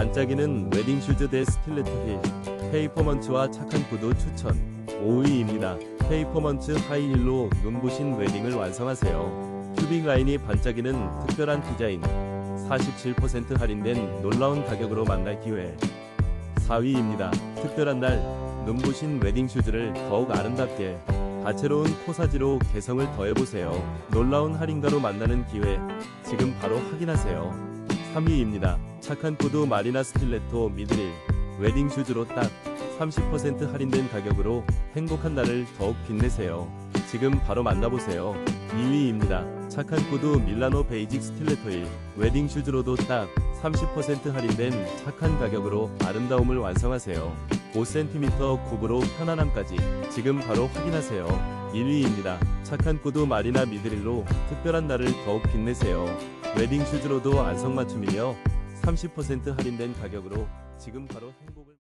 반짝이는 웨딩 슈즈 대 스틸레토 힐 페이퍼먼츠와 착한 구두 추천 5위입니다. 페이퍼먼츠 하이힐로 눈부신 웨딩을 완성하세요. 큐빅 라인이 반짝이는 특별한 디자인 47% 할인된 놀라운 가격으로 만날 기회 4위입니다. 특별한 날 눈부신 웨딩 슈즈를 더욱 아름답게 다채로운 코사지로 개성을 더해보세요. 놀라운 할인가로 만나는 기회 지금 바로 확인하세요. 3위입니다. 착한 구두 마리나 스틸레토 미드릴 웨딩 슈즈로 딱 30% 할인된 가격으로 행복한 날을 더욱 빛내세요. 지금 바로 만나보세요. 2위입니다. 착한 구두 밀라노 베이직 스틸레토일 웨딩 슈즈로도 딱 30% 할인된 착한 가격으로 아름다움을 완성하세요. 5cm 굽으로 편안함까지 지금 바로 확인하세요. 1위입니다. 착한 구두 마리나 미드릴로 특별한 날을 더욱 빛내세요. 웨딩 슈즈로도 안성맞춤이며 30% 할인된 가격으로 지금 바로 행복을